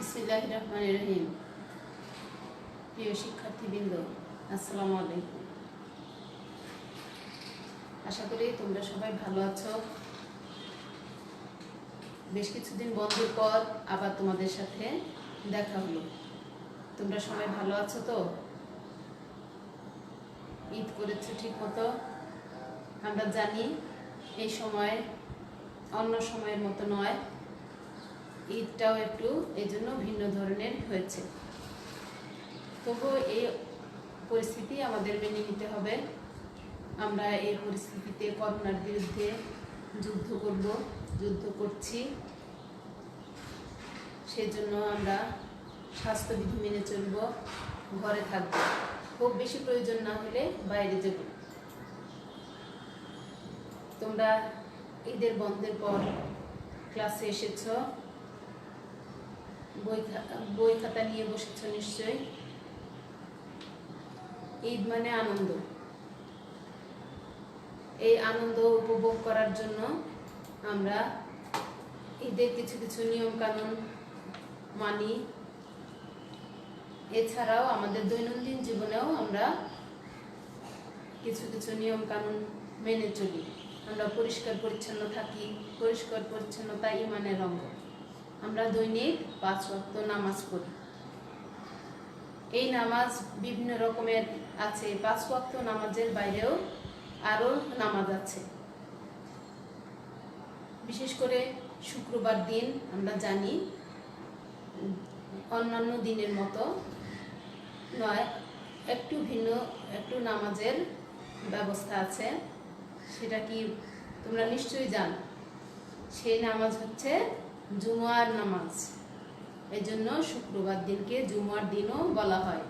বিসমিল্লাহ রহমান রহিম প্রিয় শিক্ষার্থীবৃন্দ, আসসালামু আলাইকুম। আশা করি তোমরা সবাই ভালো আছো। বেশ কিছুদিন বন্ধের পর আবার তোমাদের সাথে দেখা হলো। তোমরা সবাই ভালো আছো তো? ঈদ করেছ ঠিক মতো আমরা জানি এই সময় অন্য সময়ের মতো নয়। ঈদটাও একটু এই জন্য ভিন্ন ধরনের হয়েছে। তবুও এই পরিস্থিতি আমাদের মেনে নিতে হবে। আমরা এই পরিস্থিতিতে করোনার বিরুদ্ধে যুদ্ধ করব, যুদ্ধ করছি। সেজন্য আমরা স্বাস্থ্যবিধি মেনে চলব, ঘরে থাকব। খুব বেশি প্রয়োজন না হলে বাইরে যাব। তোমরা ঈদের বন্ধের পর ক্লাসে এসেছ। বই খাতা নিয়ে বসেছ নিশ্চয়ই? ঈদ মানে আনন্দ। এই আনন্দ উপভোগ করার জন্য আমরা ঈদের কিছু কিছু নিয়ম কানুন মানি। এছাড়াও আমাদের দৈনন্দিন জীবনেও আমরা কিছু কিছু নিয়ম কানুন মেনে চলি। আমরা পরিষ্কার, পরিচ্ছন্ন থাকি। পরিষ্কার, পরিচ্ছন্নতা ইমানের অঙ্গ। আমরা দৈনিক পাঁচ ওয়াক্ত নামাজ পড়ি। এই নামাজ বিভিন্ন রকমের আছে। পাঁচ ওয়াক্ত নামাজের বাইরেও আরও নামাজ আছে। বিশেষ করে শুক্রবার দিন আমরা জানি, অন্যান্য দিনের মতো নয়, একটু ভিন্ন, একটু নামাজের ব্যবস্থা আছে। সেটা কি তোমরা নিশ্চয়ই জানো? সেই নামাজ হচ্ছে জুমার নামাজ। এই জন্য শুক্রবার দিনকে জুমার দিনও বলা হয়।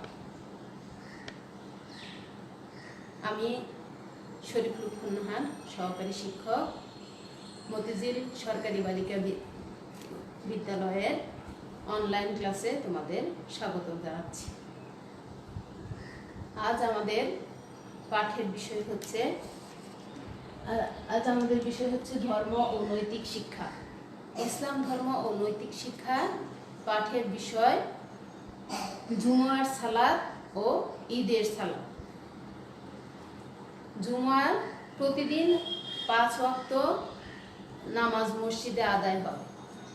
আমি শরীফুল খুন্নাহান সহকারী শিক্ষক, মতিঝিল সরকারি বালিকা বিদ্যালয়ের অনলাইন ক্লাসে তোমাদের স্বাগত জানাচ্ছি। আজ আমাদের পাঠের বিষয় হচ্ছে আজ আমাদের বিষয় হচ্ছে ধর্ম ও নৈতিক শিক্ষা। ইসলাম ধর্ম ও নৈতিক শিক্ষা পাঠের বিষয়, জুমার সালাত ও ঈদের সালাত। জুমার প্রতিদিন পাঁচ ওয়াক্ত নামাজ মসজিদে আদায় হয়।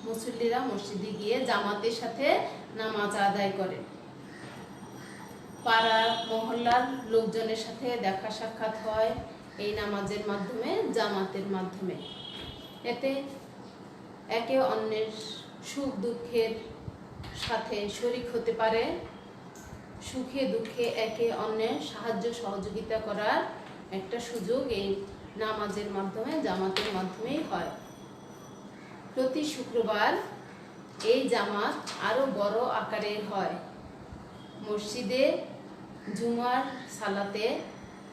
মুসল্লিরা মসজিদে গিয়ে জামাতের সাথে নামাজ আদায় করে। পাড়া, মহল্লার লোকজনের সাথে দেখা সাক্ষাৎ হয় এই নামাজের মাধ্যমে, জামাতের মাধ্যমে। এতে একে অন্যের সুখ দুঃখের সাথে শরিক হতে পারে। সুখে দুঃখে একে অন্যের সাহায্য সহযোগিতা করার একটা সুযোগ এই নামাজের মাধ্যমে, জামাতের মাধ্যমেই হয়। প্রতি শুক্রবার এই জামাত আরও বড় আকারের হয়। মসজিদে জুমার সালাতে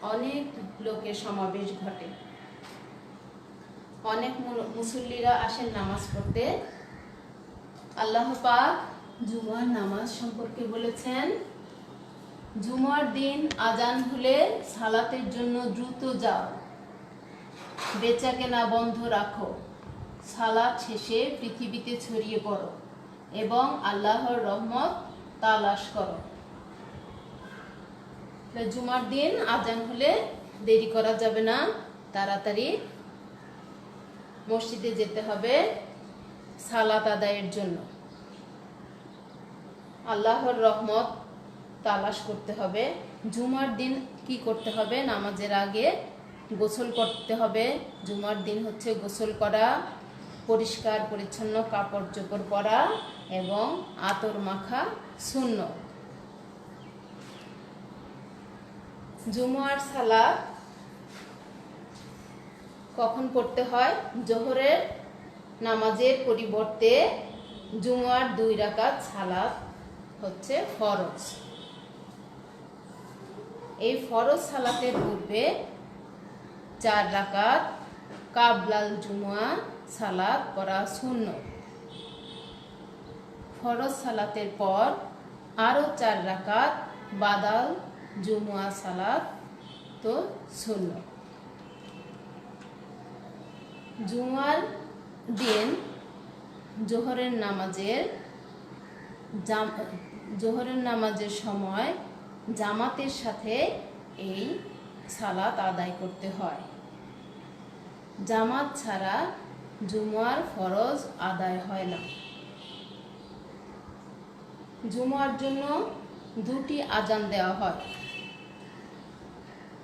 অনেক লোকের সমাবেশ ঘটে। অনেক মুসল্লিরা আসেন নামাজ পড়তে। আল্লাহ পাক জুমার নামাজ সম্পর্কে বলেছেন, জুমার দিন আজান হলে সালাতের জন্য দ্রুত যাও। বেচা কেনা বন্ধ রাখো। সালাত শেষে পৃথিবীতে ছড়িয়ে পড়ো এবং আল্লাহর রহমত তালাশ করো। জুমার দিন আজান হলে দেরি করা যাবে না। তাড়াতাড়ি মসজিদে যেতে হবে সালাত আদায়ের জন্য। আল্লাহর রহমত তালাশ করতে হবে। জুমার দিন কি করতে হবে? নামাজের আগে গোসল করতে হবে। জুমার দিন হচ্ছে গোসল করা, পরিষ্কার, পরিচ্ছন্ন, কাপড় চোপড় পরা এবং আতর মাখা শূন্য জুমার সালাত কখন পড়তে হয়? জোহরের নামাজের পরিবর্তে জুমার দুই রাকাত সালাত হচ্ছে ফরজ। এই ফরজ সালাতের পূর্বে চার রাকাত কাবলাল জুমা সালাত করা শূন্য ফরজ সালাতের পর আরও চার রাকাত বাদাল জুমুয়া সালাত তো শূন্য জুমার দিন জোহরের নামাজের জোহরের নামাজের সময় জামাতের সাথে এই সালাত আদায় করতে হয়। জামাত ছাড়া জুমার ফরজ আদায় হয় না। জুমার জন্য দুটি আজান দেওয়া হয়।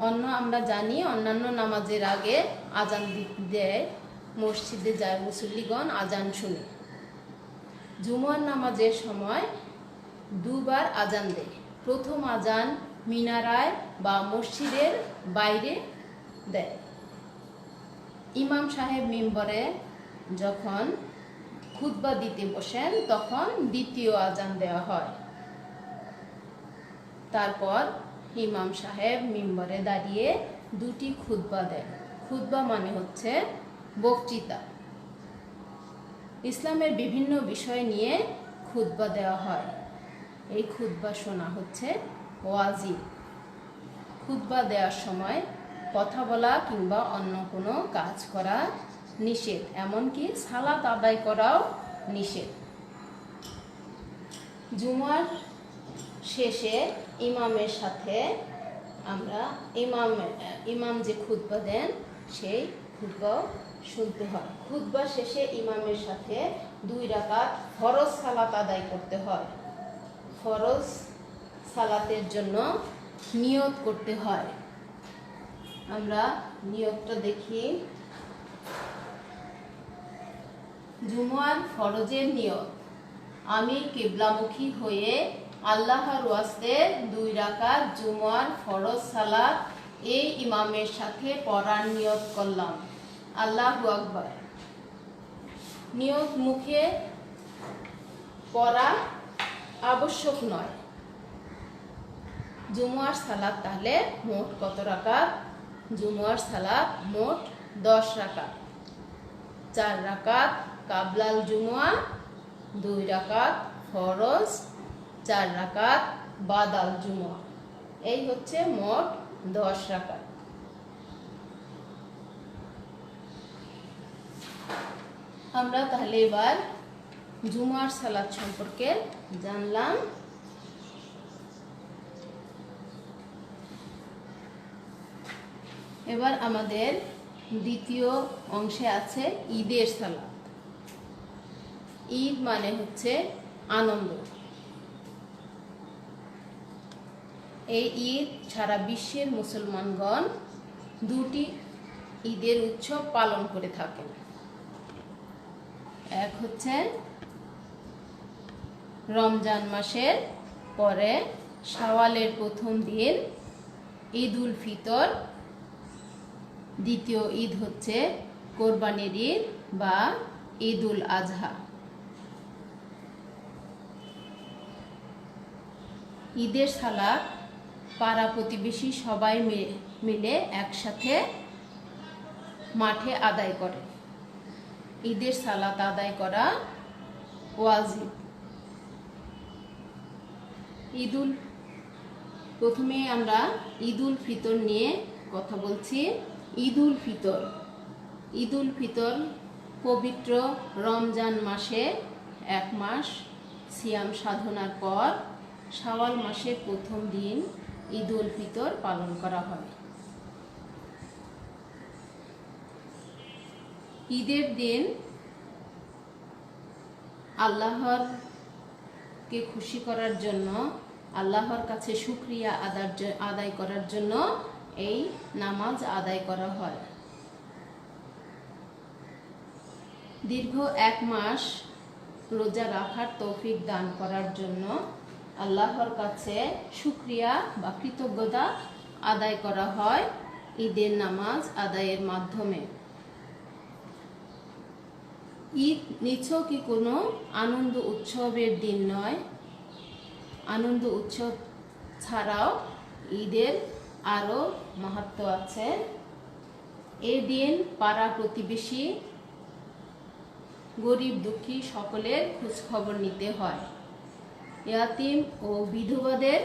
অন্য আমরা জানি অন্যান্য নামাজের আগে আজান দেয় মসজিদে যায় মুসল্লিগণ আজান শুনে। জুমার নামাজের সময় দুবার আজান দেয়। প্রথম আজান মিনারায় বা মসজিদের বাইরে দেয়। ইমাম সাহেব মিম্বরে যখন খুতবা দিতে বসেন, তখন দ্বিতীয় আজান দেওয়া হয়। তারপর ইমাম সাহেব মিম্বরে দাঁড়িয়ে দুটি খুতবা দেন। খুতবা মানে হচ্ছে বক্তৃতা। ইসলামের বিভিন্ন বিষয় নিয়ে খুতবা দেওয়া হয়। এই খুতবা শোনা হচ্ছে ওয়াজি খুতবা দেওয়ার সময় কথা বলা কিংবা অন্য কোনো কাজ করা নিষেধ, এমনকি সালাত আদায় করাও নিষেধ। জুমার শেষে ইমামের সাথে আমরা ইমাম ইমাম যে খুতবা দেন, সেই খুতবাও শুনতে হয়। খুতবা শেষে ইমামের সাথে দুই রাকাত ফরজ সালাত আদায় করতে হয়। ফরজ সালাতের জন্য নিয়ত করতে হয়। আমরা নিয়তটা দেখি। জুমার ফরজের নিয়ত। আমি কিবলামুখী হয়ে আল্লাহর ওয়াস্তে দুই রাকাত জুমার ফরজ সালাত এই ইমামের সাথে পড়ার নিয়ত করলাম। আল্লাহু আকবার। নিয়ত মুখে পড়া আবশ্যক নয়। জুমুয়ার সালাদ তাহলে মোট কত রাকাত? জুমুয়ার সালাদ মোট দশ রাকাত। চার রাকাত কাবলাল জুমুয়া দুই রাকাত ফরজ, চার রাকাত বাদাল জুমুয়া এই হচ্ছে মোট দশ রাকাত। আমরা তাহলে এবার জুমার সালাদ সম্পর্কে জানলাম। এবার আমাদের দ্বিতীয় অংশে আছে ঈদের সালাদ। ঈদ মানে হচ্ছে আনন্দ। এই ঈদ সারা বিশ্বের মুসলমানগণ দুটি ঈদের উৎসব পালন করে থাকেন। এক হচ্ছে রমজান মাসের পরে শাওয়ালের প্রথম দিন ঈদ উল ফিতর। দ্বিতীয় ঈদ হচ্ছে কোরবানির ঈদ বা ঈদ উল আজহা। ঈদের সালাদ পাড়া প্রতিবেশী সবাই মিলে একসাথে মাঠে আদায় করে। ঈদের সালাত আদায় করা ওয়াজিব ঈদুল প্রথমে আমরা ঈদুল ফিতর নিয়ে কথা বলছি। ঈদুল ফিতর। ঈদুল ফিতর পবিত্র রমজান মাসে এক মাস সিয়াম সাধনার পর শাওয়াল মাসের প্রথম দিন ঈদুল ফিতর পালন করা হয়। ঈদের দিন আল্লাহর কে খুশি করার জন্য, আল্লাহর কাছে শুক্রিয়া আদার আদায় করার জন্য এই নামাজ আদায় করা হয়। দীর্ঘ এক মাস রোজা রাখার তৌফিক দান করার জন্য আল্লাহর কাছে শুক্রিয়া বা কৃতজ্ঞতা আদায় করা হয় ঈদের নামাজ আদায়ের মাধ্যমে। ঈদ নিছকই কোনো আনন্দ উৎসবের দিন নয়। আনন্দ উৎসব ছাড়াও ঈদের আরও মাহাত্ম আছে। এই দিন পাড়া প্রতিবেশী, গরিব দুঃখী সকলের খোঁজ খবর নিতে হয়। ইয়াতিম ও বিধবাদের,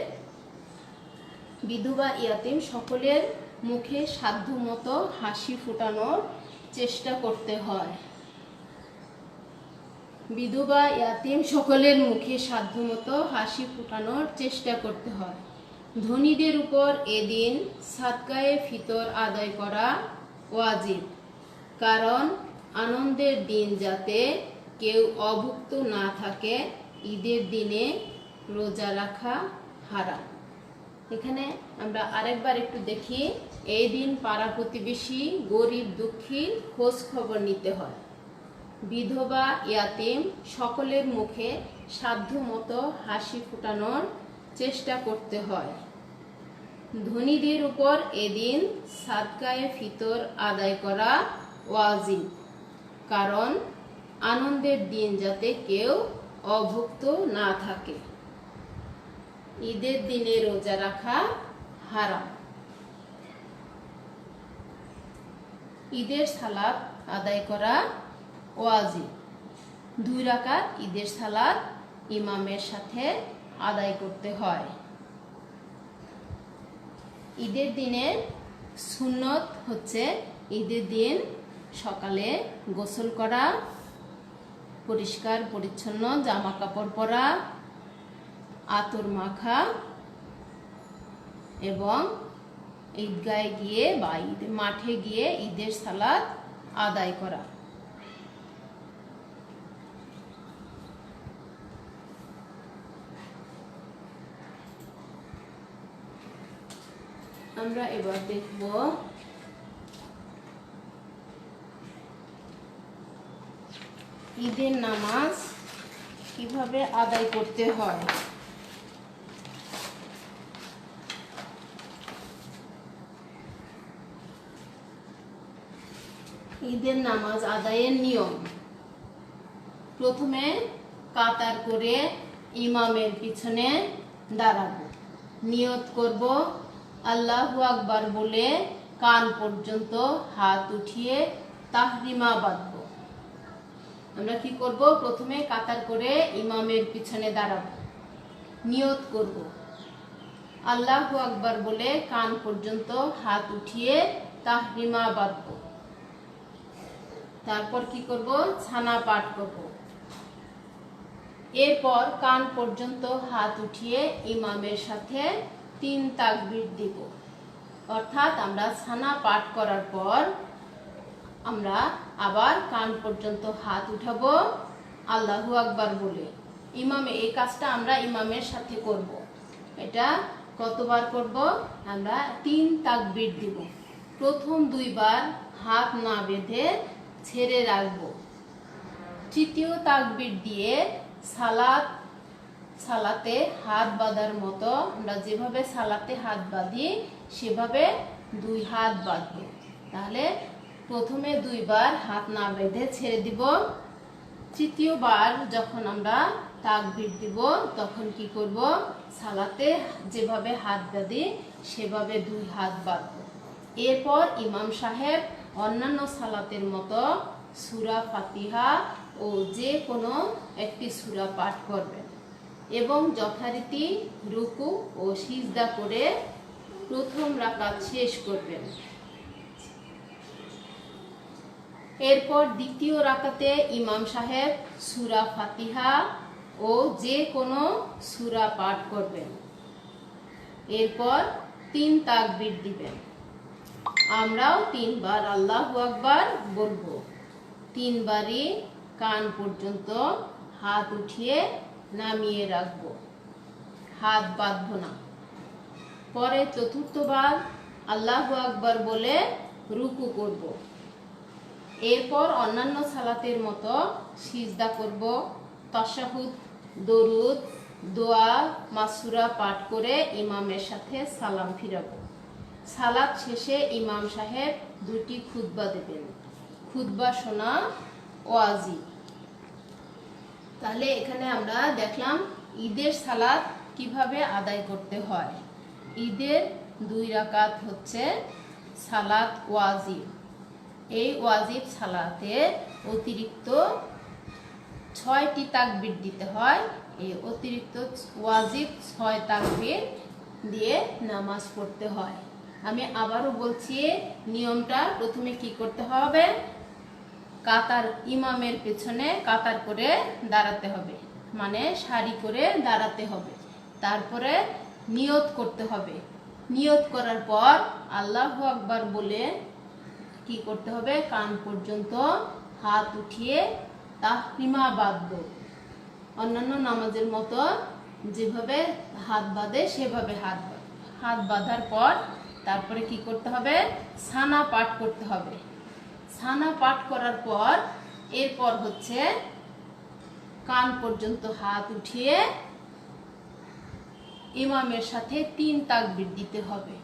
বিধবা ইয়াতিম সকলের মুখে সাধ্যমতো হাসি ফোটানোর চেষ্টা করতে হয়। বিধবা ইয়াতিম সকলের মুখে সাধ্যমতো হাসি ফোটানোর চেষ্টা করতে হয়। ধনীদের উপর এদিন সাতকায়ে ফিতর আদায় করা ওয়াজিব, কারণ আনন্দের দিন যাতে কেউ অভুক্ত না থাকে, ঈদের দিনে রোজা রাখা হারা এখানে আমরা আরেকবার একটু দেখি, এই দিন পাড়া প্রতিবেশী, গরিব দুঃখীর খোঁজ খবর নিতে হয়। বিধবা ইয়াতিম সকলের মুখে সাধ্যমতো হাসি ফোটানোর চেষ্টা করতে হয়। ধনীদের উপর এদিন সাদকায়ে ফিতর আদায় করা ওয়াজিব, কারণ আনন্দের দিন যাতে কেউ অভুক্ত না থাকে। ঈদের দিনে রোজা রাখা হারাম। ঈদের সালাত আদায় করা ওয়াজিব। দুই রাকাত ঈদের সালাত ইমামের সাথে আদায় করতে হয়। ঈদের দিনের সুন্নত হচ্ছে ঈদের দিন সকালে গোসল করা, পরিষ্কার, পরিচ্ছন্ন জামা কাপড় পরা, আতর মাখা এবং ঈদগায় গিয়ে বা মাঠে গিয়ে ঈদের সালাদ আদায় করা। আমরা এবার দেখব ঈদের নামাজ কীভাবে আদায় করতে হয়। ঈদের নামাজ আদায়ের নিয়ম। প্রথমে কাতার করে ইমামের পিছনে দাঁড়াবো। নিয়ত করব আল্লাহু আকবার বলে কান পর্যন্ত হাত উঠিয়ে তাহরিমা বাঁধবো। আমরা কি করব? প্রথমে কাতার করে ইমামের পিছনে দাঁড়াবো। নিয়ত করব। আল্লাহু আকবার বলে কান পর্যন্ত হাত উঠিয়ে তাহরিমা বাঁধবো। তারপর কি করব? ছানা পাঠ করব। এরপর কান পর্যন্ত হাত উঠিয়ে ইমামের সাথে তিন তাকবীর দিব। অর্থাৎ আমরা ছানা পাঠ করার পর আমরা আবার কান পর্যন্ত হাত উঠাবো। আল্লাহু আকবার বলে। ইমামে, এই কাজটা আমরা ইমামের সাথে করব। এটা কতবার করব? আমরা তিন তাকবীর দিব। প্রথম দুইবার হাত না বেঁধে ছেড়ে রাখব। তৃতীয় তাকবীর দিয়ে সালাত সালাতে হাত বাঁধার মতো আমরা যেভাবে সালাতে হাত বাঁধি, সেভাবে দুই হাত বাঁধবো। তাহলে প্রথমে দুইবার হাত না বেঁধে ছেড়ে দিব। তৃতীয়বার যখন আমরা তাকবীর দিব, তখন কি করব? সালাতে যেভাবে হাত বাঁধি, সেভাবে দুই হাত বাঁধবো। এরপর ইমাম সাহেব অন্যান্য সালাতের মতো সুরা ফাতিহা ও যে কোনো একটি সুরা পাঠ করবেন। এবং যথারীতি রুকু ও সিজদা করে প্রথম রাকাত শেষ করবেন। এরপর দ্বিতীয় রাকাতে ইমাম সাহেব সুরা ফাতিহা ও যে কোনো সুরা পাঠ করবেন। এরপর তিন তাকবীর দিবেন। আমরাও তিনবার আল্লাহ আকবার বলব। তিনবারই কান পর্যন্ত হাত উঠিয়ে নামিয়ে রাখব। হাত বাঁধবো না। পরে চতুর্থবার আল্লাহ আকবার বলে রুকু করব। এরপর অন্যান্য সালাতের মতো সিজদা করব, তাশাহুদ, দরুদ, দোয়া, মাসুরা পাঠ করে ইমামের সাথে সালাম ফিরাবো। সালাত শেষে ইমাম সাহেব দুটি খুতবা দেবেন। খুতবা শোনা ওয়াজি তাহলে এখানে আমরা দেখলাম ঈদের সালাদ কীভাবে আদায় করতে হয়। ঈদের দুই রাকাত হচ্ছে সালাত ওয়াজিব। এই ওয়াজিব সালাতে অতিরিক্ত ছয়টি তাকবির দিতে হয়। এই অতিরিক্ত ওয়াজিব ছয় তাকবির দিয়ে নামাজ পড়তে হয়। আমি আবারও বলছি, নিয়মটা প্রথমে কি করতে হবে? কাতার ইমামের পেছনে কাতার করে দাঁড়াতে হবে। মানে সারি করে দাঁড়াতে হবে। তারপরে নিয়ত করতে হবে। নিয়ত করার পর আল্লাহ আকবার বলে কি করতে হবে? কান পর্যন্ত হাত উঠিয়ে তাহরিমা বাঁধবো। অন্যান্য নামাজের মতো যেভাবে হাত বাঁধে, সেভাবে হাত হাত বাঁধার পর তারপরে কি করতে হবে? সানা পাঠ করতে হবে। সানা পাঠ করার পর, এরপর হচ্ছে কান পর্যন্ত হাত উঠিয়ে ইমামের সাথে তিন তাকবির দিতে হবে।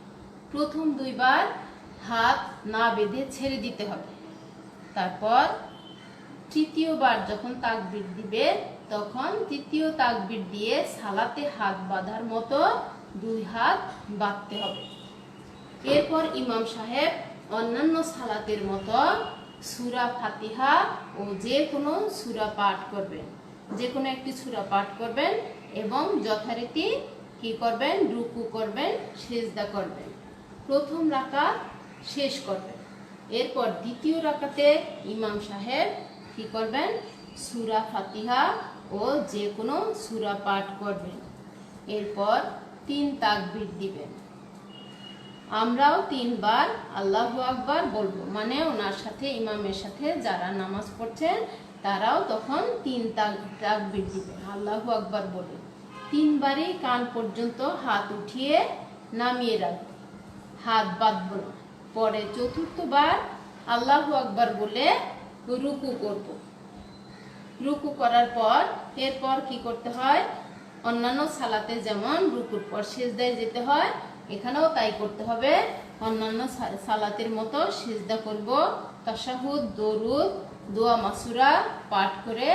প্রথম দুইবার হাত না বেঁধে ছেড়ে দিতে হবে। তারপর তৃতীয়বার যখন তাকবির দিবে, তখন তৃতীয় তাকবির দিয়ে সালাতে হাত বাঁধার মতো দুই হাত বাঁধতে হবে। এরপর ইমাম সাহেব অন্যান্য সালাতের মতো সুরা ফাতিহা ও যে কোনো সুরা পাঠ করবেন। যে কোনো একটি সুরা পাঠ করবেন এবং যথারীতি কি করবেন? রুকু করবেন, সেজদা করবেন। প্রথম রাকাত শেষ করবেন। এরপর দ্বিতীয় রাকাতে ইমাম সাহেব কি করবেন? সুরা ফাতিহা ও যে কোনো সুরা পাঠ করবেন। এরপর তিন তাকবির দিবেন। আমরাও তিনবার আল্লাহু আকবার বলব। মানে ওনার সাথে, ইমামের সাথে যারা নামাজ পড়ছেন, তারাও তখন তিন তাক- তাকবির দিবেন আল্লাহু আকবার বলে। তিনবারই কান পর্যন্ত হাত উঠিয়ে নামিয়ে রাখব। হাত বাঁধবো না। পরে চতুর্থবার আল্লাহু আকবার বলে রুকু করব। রুকু করার পর এরপর কি করতে হয়? অন্যান্য সালাতে যেমন রুকুর পর সেজদায় যেতে হয় এখানেও তাই করতে হবে। অন্যান্য সালাতের মতো সেজদা করব। তাশাহুদ, দরুদ, দোয়া, মাসুরা পাঠ করে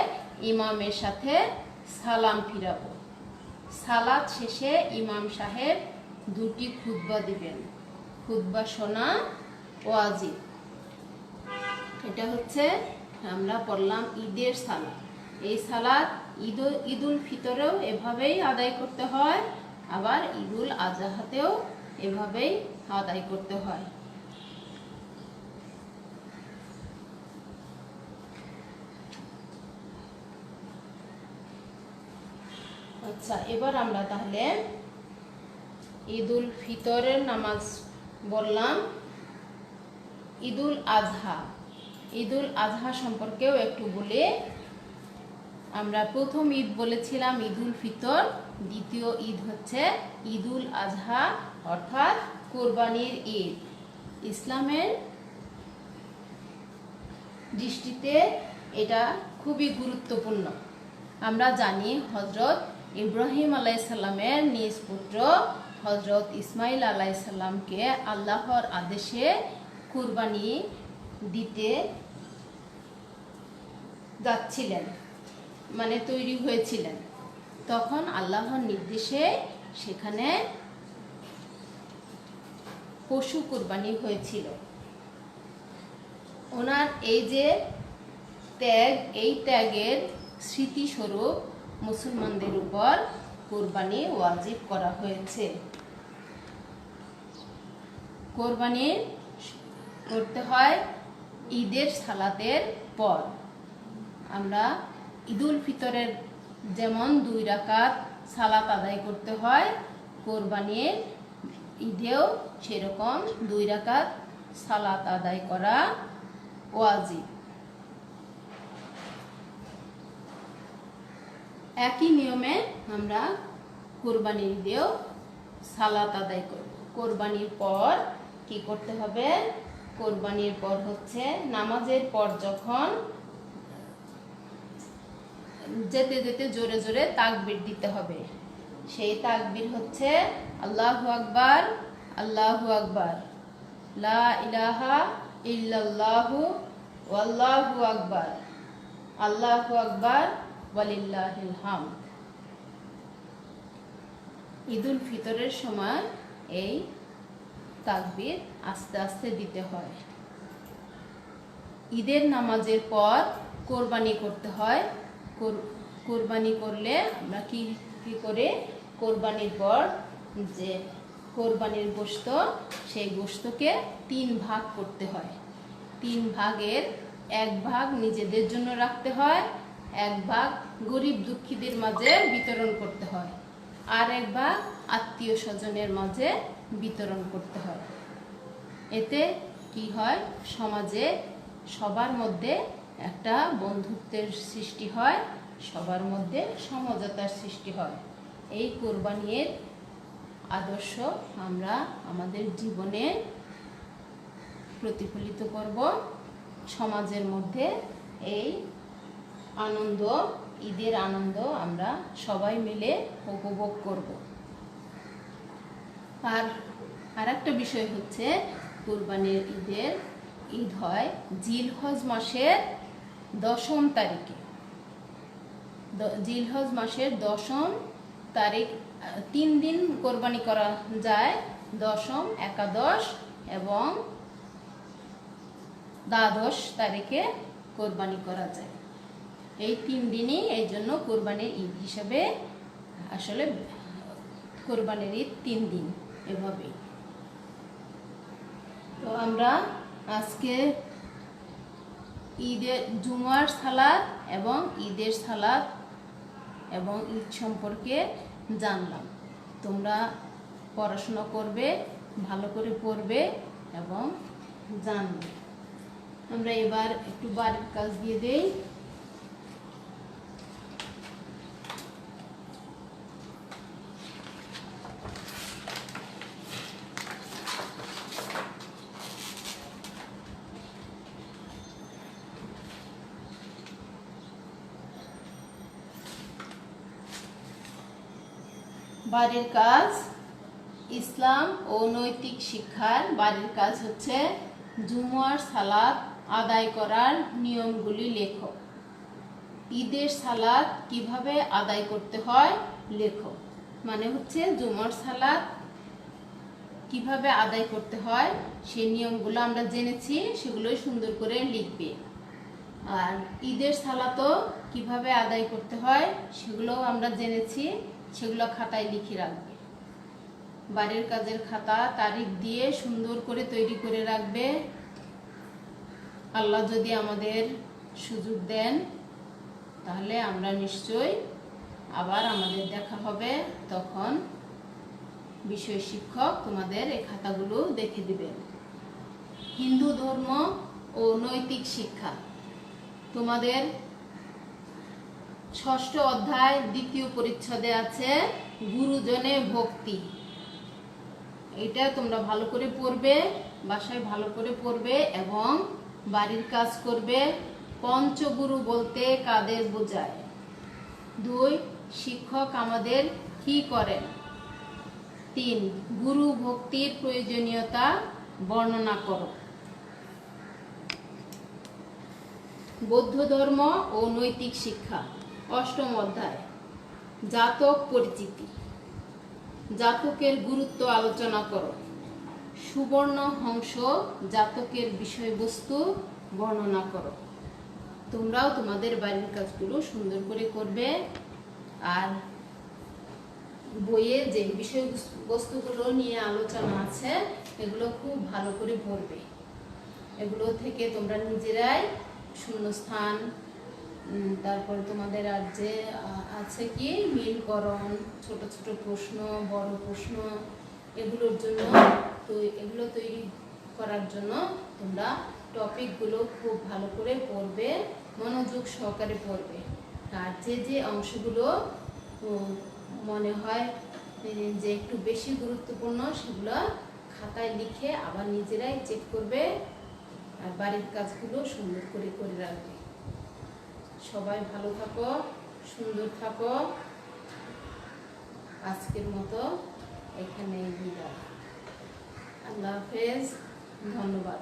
ইমামের সাথে সালাম ফিরাবো। সালাত শেষে ইমাম সাহেব দুটি খুতবা দিবেন। খুতবা শোনা ওয়াজিব। এটা হচ্ছে আমরা পড়লাম ঈদের সালাত। এই সালাত ঈদ, ঈদুল ফিতরেও এভাবেই আদায় করতে হয়। আবার ঈদুল আজহাতেও এভাবেই আদায় করতে হয়। আচ্ছা এবার আমরা তাহলে ঈদুল ফিতরের নামাজ বললাম। ঈদুল আজহা। ঈদুল আজহা সম্পর্কেও একটু বলে আমরা প্রথম ঈদ বলেছিলাম ঈদুল ফিতর, দ্বিতীয় ঈদ হচ্ছে ঈদুল আজহা। অর্থাৎ কোরবানির ঈদ। ইসলামের দৃষ্টিতে এটা খুবই গুরুত্বপূর্ণ। আমরা জানি হজরত ইব্রাহিম আলাইসাল্লামের নিজ পুত্র হজরত ইসমাইল আলাইসাল্লামকে আল্লাহর আদেশে কুরবানি দিতে যাচ্ছিলেন মানে তৈরি হয়েছিলেন। তখন আল্লাহর নির্দেশে সেখানে পশু কুরবানি হয়েছিল। ওনার এই যে ত্যাগ, এই ত্যাগের স্মৃতিস্বরূপ মুসলমানদের উপর কোরবানি ওয়াজিব করা হয়েছে। কোরবানি করতে হয় ঈদের সালাতের পর। আমরা ঈদুল ফিতরের যেমন দুই রাকাত সালাত আদায় করতে হয়, কোরবানির ঈদেও সেরকম দুই রাকাত সালাত আদায় করা ওয়াজিব। একই নিয়মে আমরা কোরবানির ঈদেও সালাত আদায় করব। কোরবানির পর কি করতে হবে? কোরবানির পর হচ্ছে নামাজের পর যখন যেতে যেতে জোরে জোরে তাকবির দিতে হবে। সেই তাকবির হচ্ছে আল্লাহু আকবার আল্লাহু আকবার। লা ইলাহা ইল্লাল্লাহু ওয়াল্লাহু আল্লাহু আকবার, ওয়ালিল্লাহিল হামদ। ঈদুল ফিতরের সময় এই তাকবির আস্তে আস্তে দিতে হয়। ঈদের নামাজের পর কোরবানি করতে হয়। কোর- কোরবানি করলে আমরা কি কি করে কোরবানির পর যে কোরবানির গোশত, সেই গোশতকে তিন ভাগ করতে হয়। তিন ভাগের এক ভাগ নিজেদের জন্য রাখতে হয়, এক ভাগ গরিব দুঃখীদের মাঝে বিতরণ করতে হয়, আর এক ভাগ আত্মীয় স্বজনের মাঝে বিতরণ করতে হয়। এতে কি হয়? সমাজে সবার মধ্যে একটা বন্ধুত্বের সৃষ্টি হয়, সবার মধ্যে সমঝোতার সৃষ্টি হয়। এই কোরবানির আদর্শ আমরা আমাদের জীবনে প্রতিফলিত করব। সমাজের মধ্যে এই আনন্দ, ঈদের আনন্দ আমরা সবাই মিলে উপভোগ করব। আর আর একটা বিষয় হচ্ছে কোরবানির ঈদের ঈদ হয় জিলহজ মাসের দশম তারিখে। জিলহজ মাসের দশম তারিখ তিন দিন কোরবানি করা যায়। দশম, একাদশ এবং দ্বাদশ তারিখে কোরবানি করা যায়। এই তিন দিনই এই জন্য কোরবানির ঈদ হিসেবে আসলে কোরবানির ঈদ তিন দিন এভাবেই। তো আমরা আজকে ঈদের জুমার সালাদ এবং ঈদের সালাদ এবং ঈদ সম্পর্কে জানলাম। তোমরা পড়াশোনা করবে, ভালো করে পড়বে এবং জানবে। আমরা এবার একটু বাড়ির কাজ দিয়ে দেই। বাড়ির কাজ ইসলাম ও নৈতিক শিক্ষার বাড়ির কাজ হচ্ছে জুমুয়ার সালাত আদায় করার নিয়মগুলি লেখো। ঈদের সালাত কীভাবে আদায় করতে হয় লেখো। মানে হচ্ছে জুমার সালাত কীভাবে আদায় করতে হয় সেই নিয়মগুলো আমরা জেনেছি, সেগুলোই সুন্দর করে লিখবে। আর ঈদের সালাতও কীভাবে আদায় করতে হয় সেগুলোও আমরা জেনেছি। সেগুলো খাতায় লিখে রাখবে। বাড়ির কাজের খাতা তারিখ দিয়ে সুন্দর করে তৈরি করে রাখবে। আল্লাহ যদি আমাদের সুযোগ দেন, তাহলে আমরা নিশ্চয়ই আবার আমাদের দেখা হবে। তখন বিষয় শিক্ষক তোমাদের এই খাতাগুলো দেখে দিবেন। হিন্দু ধর্ম ও নৈতিক শিক্ষা তোমাদের ষষ্ঠ অধ্যায় দ্বিতীয় পরিচ্ছদে আছে গুরুজনে ভক্তি। এটা তোমরা ভালো করে পড়বে, বাসায় ভালো করে পড়বে এবং বাড়ির কাজ করবে। পঞ্চগুরু বলতে কাদের বোঝায়? দুই, শিক্ষক আমাদের কি করেন? তিন, গুরু ভক্তির প্রয়োজনীয়তা বর্ণনা করো। বৌদ্ধ ধর্ম ও নৈতিক শিক্ষা। অষ্টম অধ্যায়, জাতক পরিচিতি। জাতকের গুরুত্ব আলোচনা করো। সুবর্ণ হংস জাতকের বিষয়বস্তু বর্ণনা করো। তোমরাও তোমাদের বাড়ির কাজগুলো সুন্দর করে করবে আর বইয়ে যে বিষয়বস্তুগুলো নিয়ে আলোচনা আছে, এগুলো খুব ভালো করে পড়বে এগুলো থেকে তোমরা নিজেরাই শূন্যস্থান তারপর তোমাদের আর যে আছে কি? মিলকরণ, ছোট ছোট প্রশ্ন, বড় প্রশ্ন, এগুলোর জন্য তো এগুলো তৈরি করার জন্য তোমরা টপিকগুলো খুব ভালো করে পড়বে, মনোযোগ সহকারে পড়বে। আর যে যে অংশগুলো মনে হয় যে একটু বেশি গুরুত্বপূর্ণ সেগুলো খাতায় লিখে আবার নিজেরাই চেক করবে আর বাড়ির কাজগুলো সুন্দর করে করে রাখবে। সবাই ভালো থাকো সুন্দর থাকো। আজকের মতো এখানে বিদায়। আল্লাহ হাফেজ ধন্যবাদ।